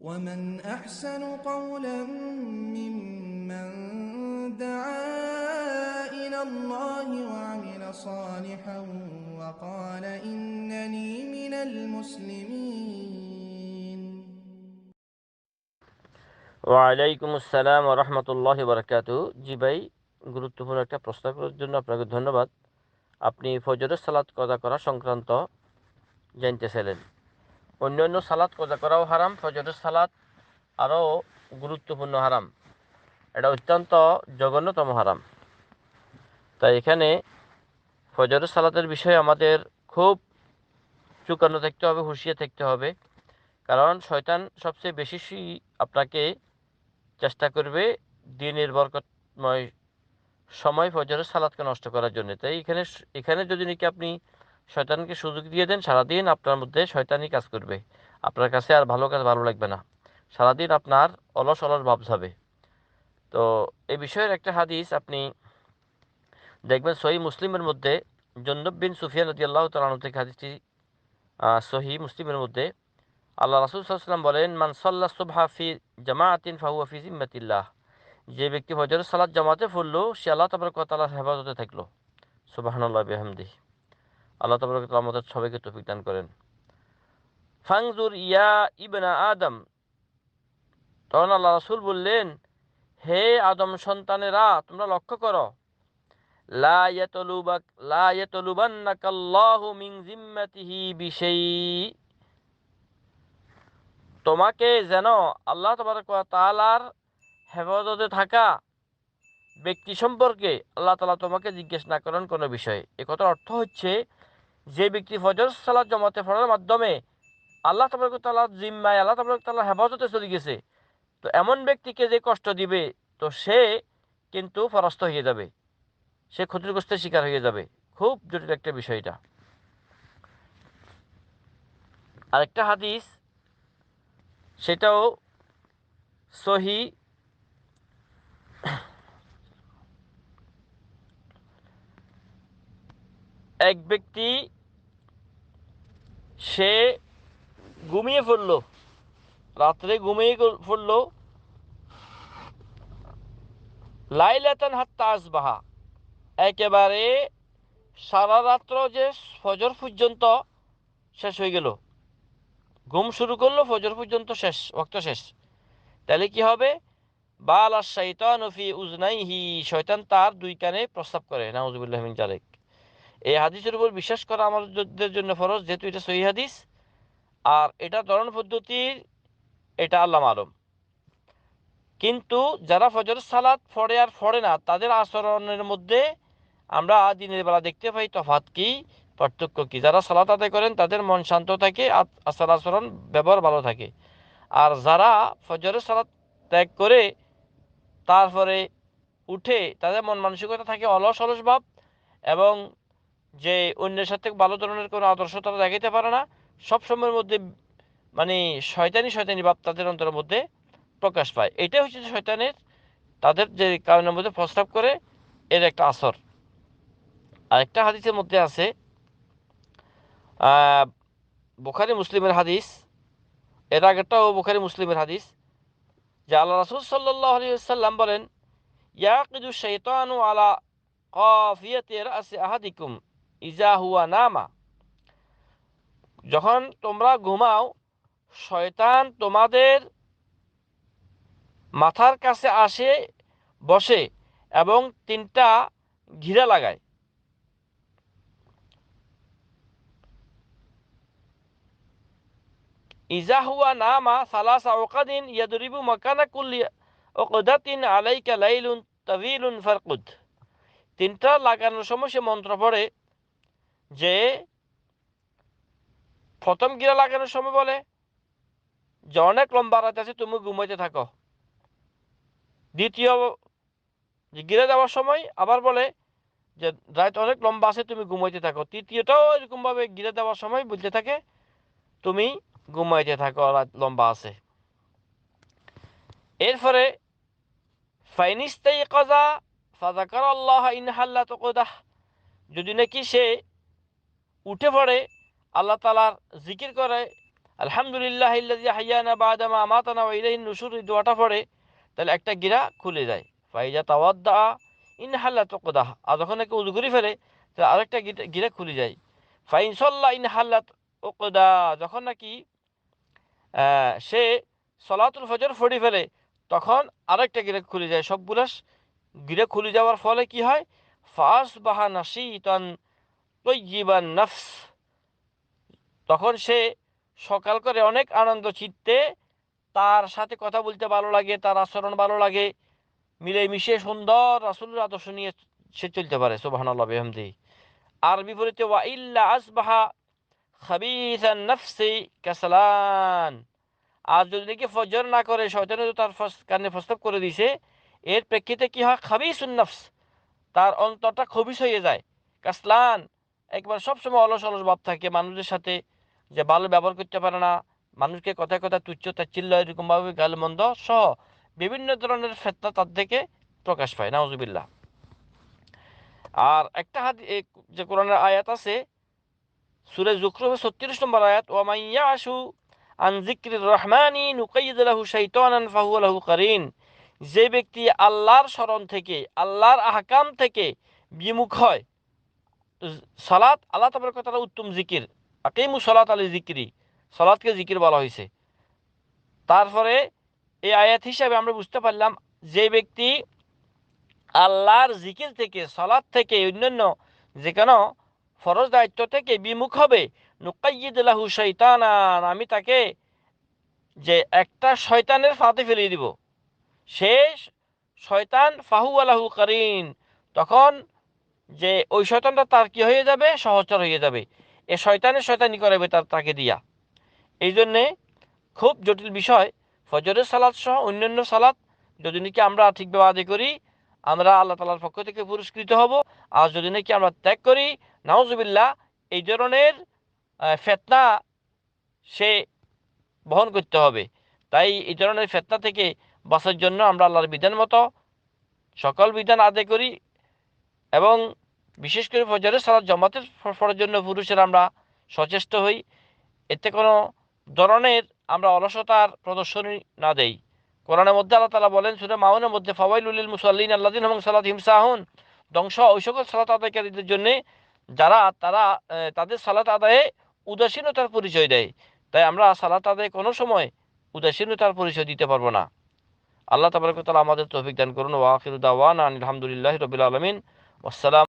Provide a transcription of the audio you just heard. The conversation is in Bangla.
ومن أحسن قولا ممن دعا إلى الله وعمل صالحا وقال إنني من المسلمين ওয়ালাইকুম আসসালাম রহমতুল্লাহ বারকাতু জি ভাই গুরুত্বপূর্ণ একটা প্রশ্ন করার জন্য আপনাকে ধন্যবাদ আপনি ফজরের সালাত কদা করা সংক্রান্ত জানতেছিলেন অন্য অন্য সালাত কদা করাও হারাম ফজরের সালাদ আরও গুরুত্বপূর্ণ হারাম এটা অত্যন্ত জঘন্যতম হারাম তাই এখানে ফজরের সালাতের বিষয়ে আমাদের খুব চুকানো থাকতে হবে হুঁশিয়ে থাকতে হবে। কারণ শয়তান সবচেয়ে বেশি আপনাকে চেষ্টা করবে দিনের বরকতময় সময় ফজরের সালাদকে নষ্ট করার জন্য। তাই এখানে এখানে যদি নাকি আপনি শয়তানকে সুযোগ দিয়ে দেন, সারাদিন আপনার মধ্যে শয়তানি কাজ করবে। আপনার কাছে আর ভালো কাজ ভালো লাগবে না। সারাদিন আপনার অলস অলস ভাব যাবে। তো এই বিষয়ের একটা হাদিস আপনি দেখবেন, সহি মুসলিমের মধ্যে জন্নব বিন সুফিয়ান রদি আল্লাহ তালন থেকে হাদিসটি সহি মুসলিমের মধ্যে আল্লাহ রাসুল সাল্লাম বলেন, মান সাল্লা সুবহা ফি জামাআতিন ফাহুয়া ফি জিম্মাতিল্লাহ। যে ব্যক্তি ফজরের সালাদ জামাতে পড়ল, সে আল্লাহ তাবরক ওয়া তাআলার হেফাজতে থাকল। সুবহানাল্লাহ বিহামদি আল্লাহ ওয়া আমাদের সবাইকে তৌফিক দান করেন। ফাংজুর ইয়া ইবনা আদম। তখন আল্লাহ রাসূল বললেন, হে আদম সন্তানেরা, তোমরা লক্ষ্য করো। তোমাকে যেন আল্লাহ তালার হেফাজতে থাকা ব্যক্তি সম্পর্কে আল্লাহ তালা তোমাকে জিজ্ঞেস না করেন কোনো বিষয়ে। এ কথার অর্থ হচ্ছে যে ব্যক্তি ফজর সালাদ জমাতে পড়ার মাধ্যমে আল্লাহ তাবারক তাল্লাহ জিম্মায় আল্লাহ তাবারক তাল্লাহ হেফাজতে চলে গেছে, তো এমন ব্যক্তিকে যে কষ্ট দিবে, তো সে কিন্তু ফরাস্ত হয়ে যাবে, সে ক্ষতিগ্রস্তের শিকার হয়ে যাবে। খুব জটিল একটা বিষয় এটা। আরেকটা হাদিস, সেটাও সহি। এক ব্যক্তি সে ঘুমিয়ে পড়ল। রাত্রে ঘুমিয়ে পড়ল। লাইলাতান হাত্তা আসবাহা। একেবারে সারা রাত্র যে ফজর পর্যন্ত শেষ হয়ে গেল। ঘুম শুরু করল, ফজর পর্যন্ত শেষ, ওয়াক্ত শেষ। তাহলে কি হবে? বাল আর শৈতান ফি উজনাইহি, শয়তান তার দুই কানে প্রস্তাব করে, নাউজুবিল্লাহ মিন জালিক এই হাদিসের উপর বিশ্বাস করা আমাদের জন্য ফরজ, যেহেতু এটা সহি হাদিস। আর এটা ধরন পদ্ধতির, এটা আল্লাহ আলম কিন্তু যারা ফজর সালাত ফড়ে আর ফড়ে না, তাদের আচরণের মধ্যে আমরা দিনের বেলা দেখতে পাই তফাৎ কি, পার্থক্য কি। যারা সালাত আদায় করেন, তাদের মন শান্ত থাকে আচার আচরণ, ব্যবহার ভালো থাকে। আর যারা ফজরের সালাত ত্যাগ করে তারপরে উঠে তাদের মন মানসিকতা থাকে অলস অলস ভাব এবং যে অন্যের সাথে ভালো ধরনের কোনো আদর্শ তারা দেখাইতে পারে না, সব সময়ের মধ্যে মানে শয়তানি শয়তানি ভাব তাদের অন্তরের মধ্যে প্রকাশ পায়। এটাই হচ্ছে শয়তানের তাদের যে কারণের মধ্যে প্রস্তাব করে, এর একটা আসর। আরেকটা হাদিসের মধ্যে আছে বুখারি মুসলিমের হাদিস, এর আগেরটাও বুখারি মুসলিমের হাদিস, যে আল্লাহ রাসুল সাল্লাহ সাল্লাম বলেন ইয়াকিদু শৈতানু আলা কফিয়াতে রাসি আহাদিকুম। ইজা হুয়া নামা। যখন তোমরা ঘুমাও, শয়তান তোমাদের মাথার কাছে আসে, বসে এবং তিনটা ঘিরা লাগায়। ইজা হুয়া নামা সালাসা ওকাদিন ইয়াদরিবু মাকানা কুল্লি ওকদাতিন আলাইকা লাইলুন তাবিলুন ফারকুদ। তিনটা লাগানোর সময় সে মন্ত্র পড়ে যে প্রথম গিরা লাগানোর সময় বলে, যে অনেক লম্বা রাত আছে, তুমি ঘুমাইতে থাকো। দ্বিতীয় যে গিরে দেওয়ার সময় আবার বলে যে রাত অনেক লম্বা আছে, তুমি ঘুমাইতে থাকো। তৃতীয়টাও এরকমভাবে গিরে দেওয়ার সময় বলতে থাকে, তুমি ঘুমাইতে থাকো, রাত লম্বা আছে। এরপরে ফাইনিস্তাই কজা ফাজাকার আল্লাহ ইনহাল্লা তোকদাহ যদি নাকি সে উঠে পড়ে, আল্লাহ তালার জিকির করে, আলহামদুলিল্লাহ হাইয়ানা বা'দা মা আমাতানা নুশুর এই দোয়াটা পড়ে, তাহলে একটা গিরা খুলে যায়। ফাইজা তাওয়াদ্দা ইন হাল্লাত উকদাহ আর যখন একে উযু করে ফেলে, তাহলে আরেকটা গিরা- খুলে যায়। ফাইন সাল্লা ইন হাল্লাত উকদা যখন নাকি সে সলাতুল ফজর ফড়ি ফেলে, তখন আরেকটা গিরা খুলে যায়। সবগুলা গিরে খুলে যাওয়ার ফলে কি হয়? ফাস বাহা নাসিতান তৈজিবান নফস। তখন সে সকাল করে অনেক আনন্দ চিত্তে তার সাথে কথা বলতে ভালো লাগে, তার আচরণ ভালো লাগে মিলে মিশে সুন্দর রাসুলের আদর্শ নিয়ে সে চলতে পারে, সুবহানাল্লাহ, বিহামদি। আর বিপরীতে, ওয়া ইল্লা আসবাহা খাবিসান নফসি কাসালান। আর যদি নাকি ফজর না করে শয়তানে তার কানে ফস্তব করে দিছে, এর প্রেক্ষিতে কি হয়? খাবিসুন নফস, তার অন্তরটা খবিস হয়ে যায়। কাসলান একবার সবসময় অলস অলস ভাব থাকে, মানুষের সাথে যে ভালো ব্যবহার করতে পারে না, মানুষকে কথায় কথায় তুচ্ছ তাচ্ছিল্য এরকমভাবে গালমন্দ সহ বিভিন্ন ধরনের ফেতনা তার থেকে প্রকাশ পায়, নাউজুবিল্লাহ। আর একটা হাত যে কোরআনের আয়াত আছে, সুরে জুকরুবে ছত্রিশ নম্বর আয়াত ওয়ামাইয়া আশু আন জিক্রির রহমানি নুকাইদ লাহু শাইতানান ফাহুয়া কারিন। যে ব্যক্তি আল্লাহর স্মরণ থেকে, আল্লাহর আহকাম থেকে বিমুখ হয় সালাত, আল্লাহ তাবার কথা উত্তম জিকির, আকিমু সালাত আলী জিকিরি, সালাতকে জিকির বলা হয়েছে। তারপরে এই আয়াত হিসাবে আমরা বুঝতে পারলাম যে ব্যক্তি আল্লাহর জিকির থেকে, সালাত থেকে, অন্যান্য যে কেন ফরজ দায়িত্ব থেকে বিমুখ হবে। নুকাইয়িদুল্লাহু শৈতানান আমি তাকে যে একটা শয়তানের ফাঁতে ফেলিয়ে দিব। শেষ শয়তান ফাহু আলাহু কারিন, তখন যে ওই শয়তানটা তার কি হয়ে যাবে? সহচর হয়ে যাবে। এ শয়তানের শয়তানি করাবে তার, তাকে দিয়া। এই জন্যে খুব জটিল বিষয়। ফজরের সালাদ সহ অন্যান্য সালাদ যদি নাকি আমরা ঠিকভাবে আদায় করি, আমরা আল্লাহ তালার পক্ষ থেকে পুরস্কৃত হব। আর যদি নাকি আমরা ত্যাগ করি, নাউজুবিল্লাহ, এই ধরনের ফেতনা সে বহন করতে হবে। তাই এই ধরনের ফেতনা থেকে বাঁচার জন্য আমরা আল্লাহর বিধান মতো সকল বিধান আদায় করি। এবং বিশেষ করে ফজরের সালাদ জমাতের পড়ার জন্য পুরুষের আমরা সচেষ্ট হই। এতে কোনো ধরনের আমরা অলসতার প্রদর্শনী না দেই। কোরআনের মধ্যে আল্লাহ তালা বলেন, সুরে মাউনের মধ্যে, ফওয়াইলুল মুসাল্লিন আল্লাদিন এবং সালাদ হিমসাহুন ধ্বংস ওই সকল সালাত আদায়কারীদের জন্যে যারা, তারা তাদের সালাত আদায়ে উদাসীনতার পরিচয় দেয়। তাই আমরা সালাত আদায়ে কোনো সময় উদাসীনতার পরিচয় দিতে পারব না। আল্লাহ তাবারক তাআলা আমাদের তৌফিক দান করুন। ওয়া আখিরু দাওয়ানা আনিল হামদুলিল্লাহি আলামিন। والسلام